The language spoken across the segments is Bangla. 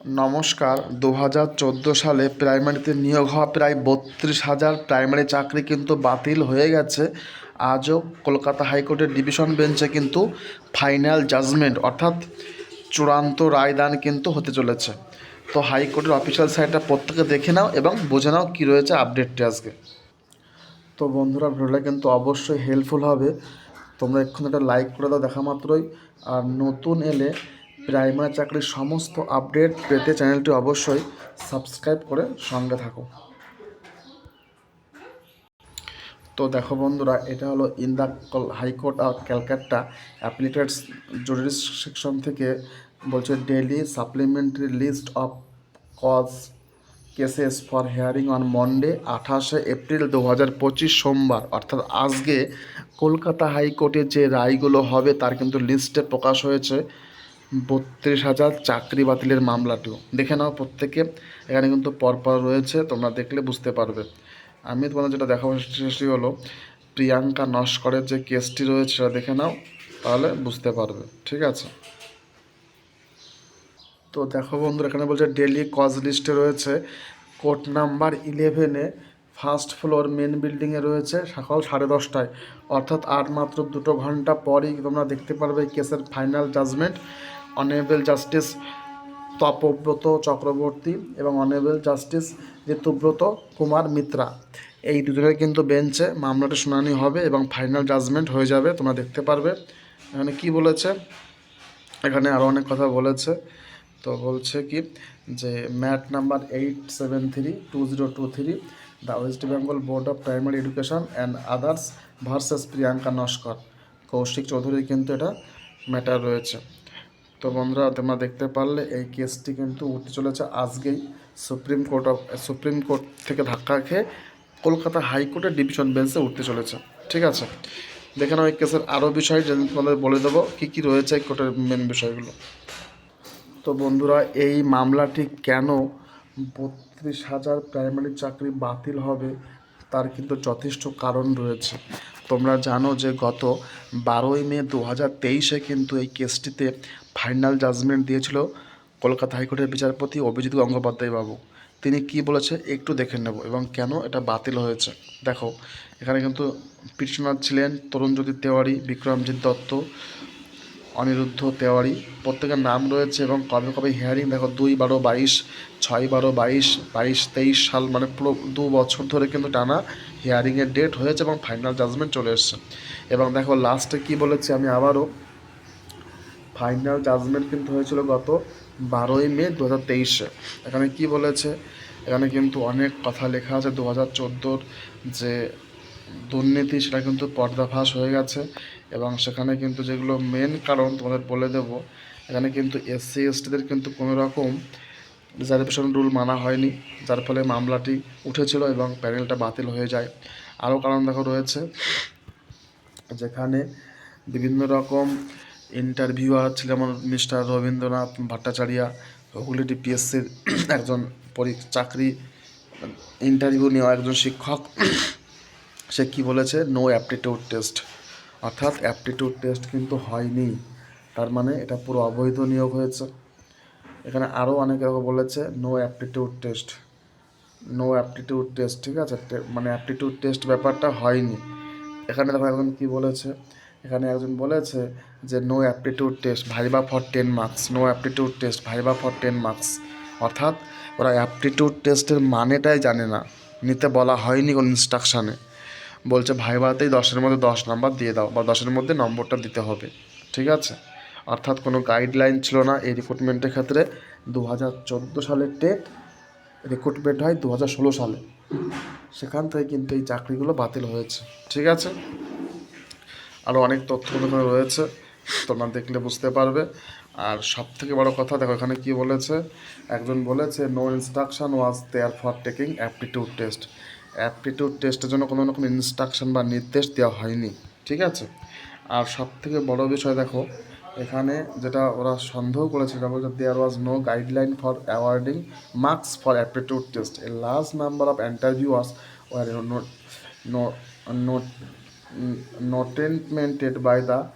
নমস্কার দু হাজার চোদ্দ সালে প্রাইমারিতে নিয়োগ হওয়া প্রায় বত্রিশ হাজার প্রাইমারি চাকরি কিন্তু বাতিল হয়ে গেছে। আজও কলকাতা হাইকোর্টের ডিভিশন বেঞ্চে কিন্তু ফাইনাল জাজমেন্ট অর্থাৎ চূড়ান্ত রায়দান কিন্তু হতে চলেছে। তো হাইকোর্টের অফিসিয়াল সাইটটা প্রত্যেকে দেখে নাও এবং বুঝে নাও কী রয়েছে আপডেটটি আজকে। তো বন্ধুরা, ভিডিওটা কিন্তু অবশ্যই হেল্পফুল হবে। তোমরা এক্ষুনি একটা লাইক করে দাও দেখা মাত্রই। আর নতুন এলে প্রাইমারি চাকরির সমস্ত আপডেট পেতে চ্যানেলটি অবশ্যই সাবস্ক্রাইব করে সঙ্গে থাকো। তো দেখো বন্ধুরা, এটা হলো in the high court of Calcutta appellate judicial section থেকে বলছে daily supplementary list of cause cases for hearing on Monday আঠাশে এপ্রিল দু হাজার পঁচিশ সোমবার। অর্থাৎ আজকে কলকাতা হাইকোর্টে যে রায়গুলো হবে তার কিন্তু লিস্টে প্রকাশ হয়েছে। বত্রিশ হাজার চাকরি বাতিলের মামলাটিও। দেখে নাও প্রত্যেকে। এখানে কিন্তু পরপর রয়েছে, তোমরা দেখলে বুঝতে পারবে। আমি তোমাদের যেটা দেখাবো সেটি হলো, প্রিয়াঙ্কা নস্করের যে কেসটি রয়েছে সেটা দেখে নাও, তাহলে বুঝতে পারবে। ঠিক আছে? তো দেখো বন্ধুরা, এখানে বলছে ডেলি কজ লিস্টে রয়েছে কোর্ট নাম্বার ইলেভেনে ফার্স্ট ফ্লোর মেন বিল্ডিংয়ে রয়েছে, সকাল সাড়ে দশটায়। অর্থাৎ আর মাত্র দুটো ঘণ্টা পরই তোমরা দেখতে পারবে কেসের final judgment. Honourable justice Tapabrata Chakraborty এবং অনেবল জাস্টিস ঋতুব্রত কুমার মিত্রা। এই দুজনের কিন্তু বেঞ্চে মামলাটা শুনানি হবে এবং ফাইনাল জাজমেন্ট হয়ে যাবে, তোমরা দেখতে পারবে। এখানে কি বলেছে? এখানে আরও অনেক কথা বলেছে। তো বলছে কি যে, mat number eight seven three two zero two three, the West Bengal Board of Primary Education and others versus Priyanka Naskar. Kaushik চৌধুরীর কিন্তু এটা ম্যাটার রয়েছে। তো বন্ধুরা, তোমরা দেখতে পারলে এই কেসটি কিন্তু উঠতে চলেছে আজকেই Supreme Court of, Supreme Court থেকে ধাক্কা খেয়ে কলকাতা হাইকোর্টের ডিভিশন বেঞ্চে উঠতে চলেছে। ঠিক আছে? দেখে নাও এই কেসের আরও বিষয় তোমাদের বলে দেবো কী কী রয়েছে কোর্টের মেন বিষয়গুলো। তো বন্ধুরা, এই মামলাটি কেন বত্রিশ হাজার প্রাইমারি চাকরি বাতিল হবে তার কিন্তু যথেষ্ট কারণ রয়েছে। তোমরা জানো যে গত বারোই মে দু হাজার তেইশে কিন্তু এই কেসটিতে ফাইনাল জাজমেন্ট দিয়েছিল কলকাতা হাইকোর্টের বিচারপতি অভিজিৎ গঙ্গোপাধ্যায় বাবু। তিনি কি বলেছে একটু দেখে নেব এবং কেন এটা বাতিল হয়েছে। দেখো, এখানে কিন্তু পিটিশনার ছিলেন তরুণজ্যোতি তেওয়ারি, বিক্রমজিৎ দত্ত, অনিরুদ্ধ তেওয়ারি। প্রত্যেকের নাম রয়েছে এবং কবে কবে হিয়ারিং দেখো, দুই বারো বাইশ, ছয় বারো বাইশ বাইশ তেইশ সাল মানে পুরো দু বছর ধরে কিন্তু টানা হিয়ারিংয়ের ডেট হয়েছে এবং ফাইনাল জাজমেন্ট চলে এসছে। এবং দেখো লাস্টে কি বলেছে আমি আবারও? ফাইনাল জাজমেন্ট কিন্তু হয়েছিল গত বারোই মে দু হাজার তেইশে। এখানে কি বলেছে? এখানে কিন্তু অনেক কথা লেখা আছে দু হাজার চোদ্দোর যে দুর্নীতি, সেটা কিন্তু পর্দাফাশ হয়ে গেছে এবং সেখানে কিন্তু যেগুলো মেন কারণ তোমাদের বলে দেব, এখানে কিন্তু এসসি এসটিদের কিন্তু কোনো রকম রিজার্ভেশন রুল মানা হয়নি, যার ফলে মামলাটি উঠেছিল এবং প্যানেলটা বাতিল হয়ে যায়। আরও কারণ দেখো রয়েছে, যেখানে বিভিন্ন রকম ইন্টারভিউয়ার ছিল যেমন মিস্টার রবীন্দ্রনাথ ভট্টাচার্য, হুগলি ডিপিএসসির একজন পরি, চাকরি ইন্টারভিউ নেওয়া একজন শিক্ষক। সে কী বলেছে? নো অ্যাপটিটিউড টেস্ট অর্থাৎ অ্যাপটিটিউড টেস্ট কিন্তু হয়নি। তার মানে এটা পুরো অবৈধ নিয়োগ হয়েছে। এখানে আরও অনেকে বলেছে no aptitude test no aptitude test ঠিক আছে? মানে অ্যাপটিটিউড টেস্ট ব্যাপারটা হয়নি। এখানে দেখো একজন কী বলেছে এখানে একজন বলেছে যে no aptitude test viva for ten marks no aptitude test viva for ten marks অর্থাৎ ওরা অ্যাপটিটিউড টেস্টের মানেটাই জানে না। নিতে বলা হয়নি কোনো ইনস্ট্রাকশানে বলছে ভাইভাতেই দশের মধ্যে দশ নাম্বার দিয়ে দাও বা দশের মধ্যে নম্বরটা দিতে হবে। ঠিক আছে? অর্থাৎ কোনো গাইডলাইন ছিল না এই রিক্রুটমেন্টের ক্ষেত্রে। দু হাজার চোদ্দ সালের টেট রিক্রুটমেন্ট হয় দু হাজার ষোলো সালে। সেখান থেকে কিন্তু এই চাকরিগুলো বাতিল হয়েছে। ঠিক আছে? আরও অনেক তথ্য এখানে রয়েছে, তোমরা দেখলে বুঝতে পারবে। আর সব থেকে বড় কথা, দেখো এখানে কি বলেছে? একজন বলেছে no instruction was there for taking aptitude test aptitude টেস্টের জন্য কোনো রকম ইনস্ট্রাকশন বা নির্দেশ দেওয়া হয়নি, ঠিক আছে? আর সব থেকে বড় বিষয় দেখো, এখানে যেটা ওরা সন্দেহ করেছে, সেটা বলছে there was no guideline for awarding marks for aptitude test a large number of interview interviewers were not no not notated by the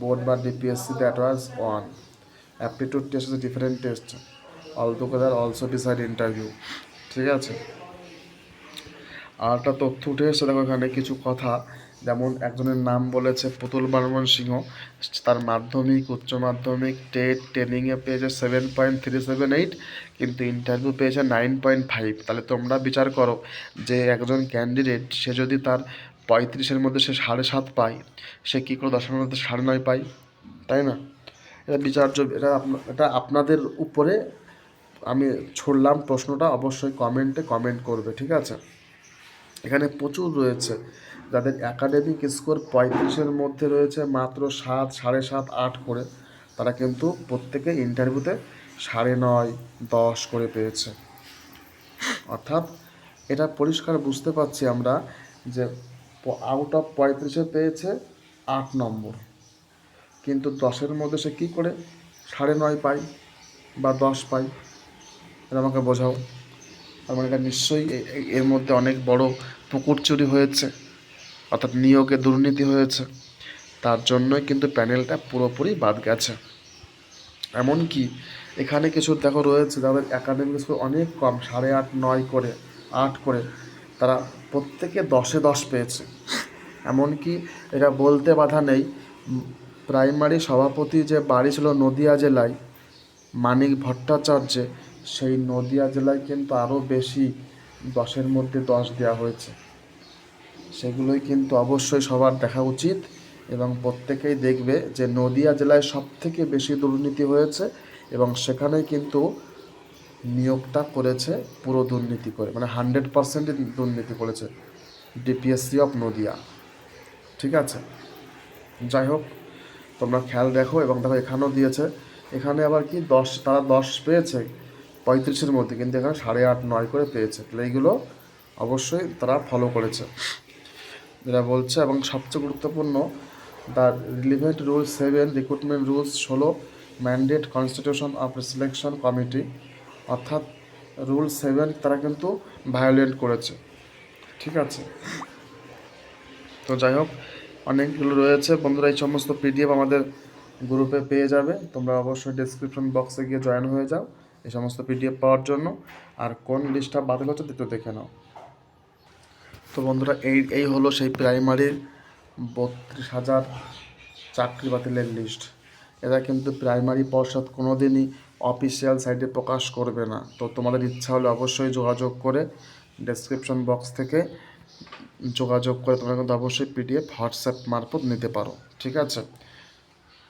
board by DPSC that was on aptitude test is a different test. Together also decide interview ঠিক আছে? আর একটা তথ্য উঠে এসেছে, দেখো এখানে কিছু কথা। যেমন একজনের নাম বলেছে পুতুল বর্মন সিংহ। তার মাধ্যমিক, উচ্চ মাধ্যমিক, টেট ট্রেনিংয়ে পেয়েছে seven point three seven eight কিন্তু ইন্টারভিউ পেয়েছে নাইন পয়েন্ট ফাইভ তাহলে তোমরা বিচার করো যে একজন ক্যান্ডিডেট সে যদি তার পঁয়ত্রিশের মধ্যে সে সাড়ে সাত পায়। সে কী করে দশের মধ্যে সাড়ে নয় পায়? তাই না? এটা বিচার্য, এটা এটা আপনাদের উপরে আমি ছড়লাম প্রশ্নটা, অবশ্যই কমেন্টে কমেন্ট করবে, ঠিক আছে? এখানে প্রচুর রয়েছে। যাদের একাডেমিক স্কোর পঁয়ত্রিশের মধ্যে রয়েছে মাত্র সাত, সাড়ে সাত, আট করে, তারা কিন্তু প্রত্যেকে ইন্টারভিউতে সাড়ে নয়, দশ করে পেয়েছে। অর্থাৎ এটা পরিষ্কার বুঝতে পারছি আমরা যে আউট অফ পঁয়ত্রিশে পেয়েছে আট নম্বর। কিন্তু দশের মধ্যে সে কী করে? সাড়ে নয় পায় বা দশ পায় এটা আমাকে বোঝাও। তার মানে এটা নিশ্চয়ই এর মধ্যে অনেক বড় পুকুর চুরি হয়েছে, অর্থাৎ নিয়োগে দুর্নীতি হয়েছে। তার জন্যই কিন্তু প্যানেলটা পুরোপুরি বাদ গেছে। এমনকি এখানে কিছু দেখো রয়েছে, যাদের একাডেমিক স্কোর অনেক কম, সাড়ে আট, নয় করে, আট করে। তারা প্রত্যেকে দশে দশ পেয়েছে। এমনকি এটা বলতে বাধা নেই, প্রাইমারি সভাপতি যে বাড়ি ছিল নদিয়া জেলায়, মানিক ভট্টাচার্যে, সেই নদিয়া জেলায় কিন্তু আরও বেশি দশের মধ্যে দশ দেওয়া হয়েছে। সেগুলোই কিন্তু অবশ্যই সবার দেখা উচিত এবং প্রত্যেকেই দেখবে যে নদিয়া জেলায় সব থেকে বেশি দুর্নীতি হয়েছে এবং সেখানেই কিন্তু নিয়োগটা করেছে পুরো দুর্নীতি করে মানে হান্ড্রেড পার্সেন্টই দুর্নীতি করেছে ডিপিএসসি অফ নদিয়া ঠিক আছে? যাই হোক, তোমরা খেয়াল দেখো এবং দেখো এখানেও দিয়েছে। এখানে আবার কি দশ, তারা দশ পেয়েছে, পঁয়ত্রিশের মধ্যে, কিন্তু এখানে সাড়ে আট, নয় করে পেয়েছে। তাহলে এইগুলো অবশ্যই তারা ফলো করেছে। যেটা বলছে, এবং সবচেয়ে গুরুত্বপূর্ণ the relevant rule seven recruitment rules ষোলো mandate constitution of selection committee অর্থাৎ রুল সেভেন তারা কিন্তু ভায়োলেট করেছে। ঠিক আছে? তো যাই হোক, অনেকগুলো রয়েছে। বন্ধুরা, এই সমস্ত পিডিএফ আমাদের গ্রুপে পেয়ে যাবে। তোমরা অবশ্যই ডেসক্রিপশন বক্সে গিয়ে জয়েন হয়ে যাও এই সমস্ত পিডিএফ পাওয়ার জন্য। আর কোন লিস্টটা বাতিল হচ্ছে একটু দেখে নাও। তো বন্ধুরা, এই এই হলো সেই প্রাইমারির বত্রিশ হাজার চাকরি বাতিলের লিস্ট এরা কিন্তু প্রাইমারি পর্ষদ কোনো দিনই অফিসিয়াল সাইটে প্রকাশ করবে না। তো তোমাদের ইচ্ছা হলে অবশ্যই যোগাযোগ করে ডেসক্রিপশন বক্স থেকে যোগাযোগ করে তোমরা কিন্তু অবশ্যই পিডিএফ হোয়াটসঅ্যাপ মারফত নিতে পারো, ঠিক আছে?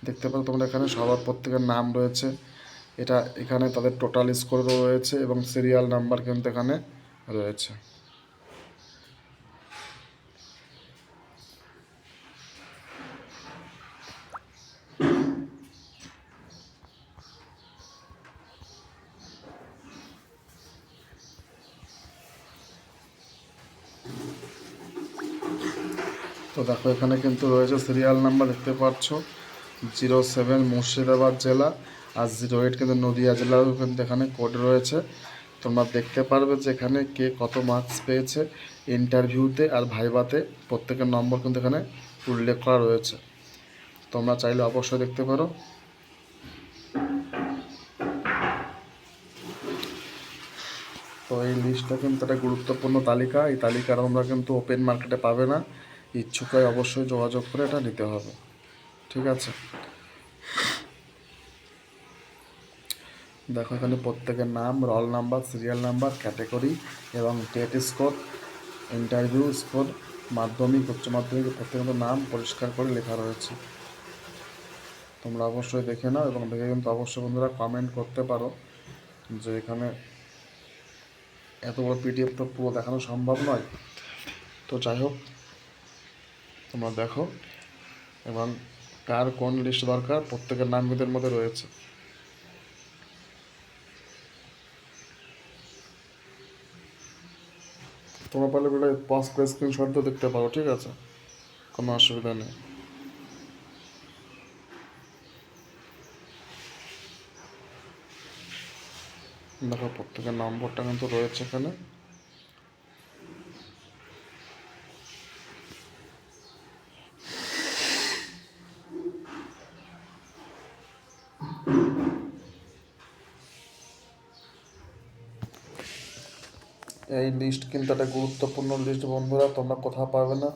দেখতে পারো তোমরা এখানে সবার প্রত্যেকের নাম রয়েছে। এটা এখানে তাদের টোটাল স্কোর রয়েছে এবং সিরিয়াল নাম্বার কিন্তু এখানে রয়েছে তো দেখো, এখানে কিন্তু রয়েছে সিরিয়াল নাম্বার দেখতে পাচ্ছ। জিরো সেভেন মুর্শিদাবাদ জেলা আর জিরো এইট কিন্তু নদিয়া জেলারও কিন্তু এখানে কোড রয়েছে। তোমরা দেখতে পারবে যে এখানে কে কত মার্কস পেয়েছে ইন্টারভিউতে আর ভাইভাতে প্রত্যেকের নম্বর কিন্তু এখানে উল্লেখ করা রয়েছে। তোমরা চাইলে অবশ্যই দেখতে পারো। তো এই লিস্টটা কিন্তু একটা গুরুত্বপূর্ণ তালিকা। এই তালিকা তোমরা কিন্তু ওপেন মার্কেটে পাবে না। ইচ্ছুকায় অবশ্যই যোগাযোগ করে এটা নিতে হবে। ঠিক আছে? দেখো, এখানে প্রত্যেকের নাম, roll number, serial number, category এবং টেট স্কোর, ইন্টারভিউ স্কোর, মাধ্যমিক, উচ্চ মাধ্যমিক, প্রত্যেকের নাম পরিষ্কার করে লেখা রয়েছে। তোমরা অবশ্যই দেখে নাও এবং দেখে কিন্তু অবশ্যই বন্ধুরা কমেন্ট করতে পারো যে এখানে এত বড় পিডিএফ তো পুরো দেখানো সম্ভব নয়। তো যাই হোক তোমরা দেখো। এবং কার কোন লিস্ট দরকার? প্রত্যেকের নাম এদের মধ্যে রয়েছে। তোমরা পারলে বেটা পাস করে স্ক্রিনশট দিয়ে দেখতে পারো, ঠিক আছে? কোনো অসুবিধা নেই। দেখো, প্রত্যেকের নম্বরটা কিন্তু রয়েছে এখানে। এই লিস্ট কিন্তু একটা গুরুত্বপূর্ণ লিস্ট বন্ধুরা, তোমরা কোথাও পাবে না।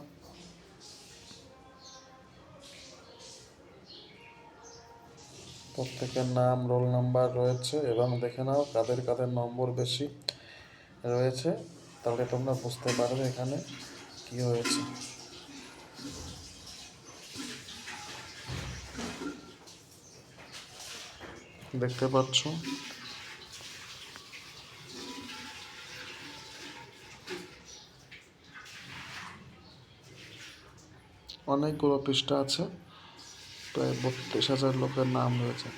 প্রত্যেকের নাম রোল নাম্বার রয়েছে, এবং দেখে নাও কাদের কাদের নম্বর বেশি রয়েছে, তাহলে তোমরা বুঝতে পারবে এখানে কি হয়েছে। দেখতে পাচ্ছ? অনেকগুলো পৃষ্ঠা আছে, প্রায় বত্রিশ হাজার লোকের নাম রয়েছে।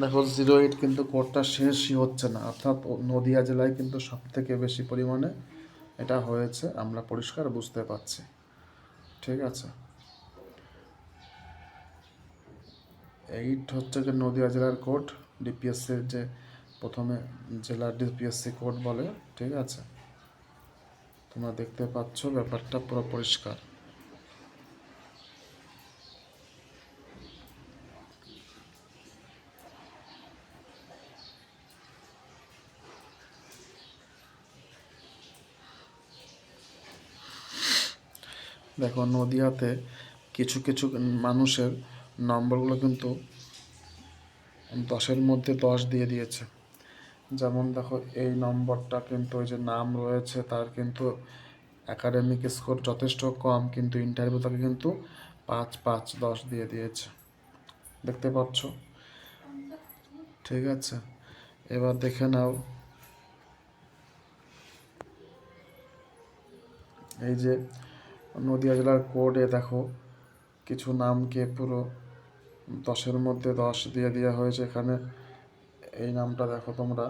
দেখো জিরো এইট কিন্তু কোর্টটা শেষই হচ্ছে না, অর্থাৎ নদিয়া জেলায় কিন্তু সব থেকে বেশি পরিমাণে এটা হয়েছে, আমরা পরিষ্কার বুঝতে পারছি। ঠিক আছে? এইট হচ্ছে যে নদিয়া জেলার কোর্ট ডিপিএসসির যে প্রথমে জেলা ডিপিএসসি কোর্ট বলে, ঠিক আছে? তোমরা দেখতে পাচ্ছ ব্যাপারটা পুরো পরিষ্কার। দেখো, নদিয়াতে কিছু কিছু মানুষের নম্বরগুলো কিন্তু দশের মধ্যে দশ দিয়ে দিয়েছে। যেমন দেখো, এই নম্বরটা কিন্তু ওই যে নাম রয়েছে, তার কিন্তু একাডেমিক স্কোর যথেষ্ট কম, কিন্তু ইন্টারভিউ তাকে কিন্তু পাঁচ পাঁচ দশ দিয়ে দিয়েছে। দেখতে পাচ্ছ? ঠিক আছে। এবার দেখে নাও। এই যে নদিয়া জেলার কোডে দেখো, কিছু নামকে পুরো দশের মধ্যে দশ দিয়ে দেওয়া হয়েছে এখানে। এই নামটা দেখো তোমরা।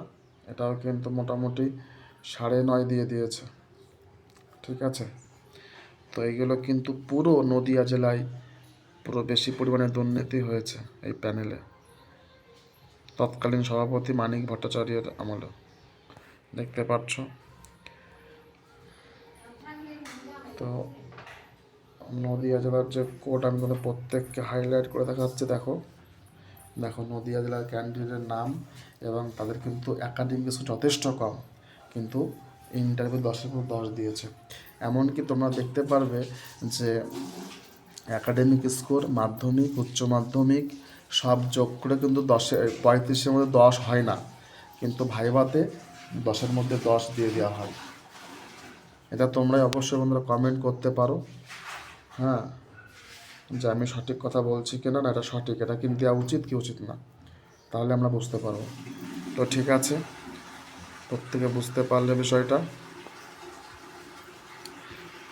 এটাও কিন্তু মোটামুটি সাড়ে নয় দিয়ে দিয়েছে। ঠিক আছে? তো এইগুলো কিন্তু পুরো নদিয়া জেলায় পুরো বেশি পরিমাণে দুর্নীতি হয়েছে এই প্যানেলে। তৎকালীন সভাপতি মানিক ভট্টাচার্যের আমলে। দেখতে পাচ্ছ? তো নদিয়া জেলার যে কোড আমি প্রত্যেককে হাইলাইট করে দেখাচ্ছি, দেখো। দেখো নদিয়া জেলার ক্যান্ডিডেটের নাম এবং তাদের কিন্তু একাডেমিক যথেষ্ট কম, কিন্তু ইন্টারভিউ দশের পর দশ দিয়েছে। এমনকি তোমরা দেখতে পারবে যে একাডেমিক স্কোর মাধ্যমিক, উচ্চ মাধ্যমিক, সব যোগ করে কিন্তু দশে, পঁয়ত্রিশের মধ্যে দশ হয় না। কিন্তু ভাইভাতে দশের মধ্যে দশ দিয়ে দেওয়া হয়। এটা তোমরাই অবশ্যই বন্ধুরা কমেন্ট করতে পারো। হ্যাঁ? যে আমি সঠিক কথা বলছি কিনা না, এটা সঠিক, এটা কিন্তু দেওয়া উচিত কি উচিত না, তাহলে আমরা বুঝতে পারব। তো ঠিক আছে, প্রত্যেকে বুঝতে পারলে বিষয়টা।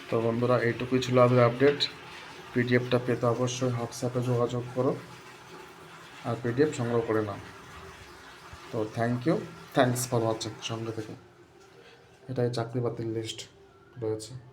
তো বন্ধুরা, এইটুকুই ছিল আজকের আপডেট। পিডিএফটা পেতে অবশ্যই হোয়াটসঅ্যাপে যোগাযোগ করো আর পিডিএফ সংগ্রহ করে নাও। তো thank you thanks for watching সঙ্গে থেকে। এটাই চাকরি বাতিল লিস্ট রয়েছে।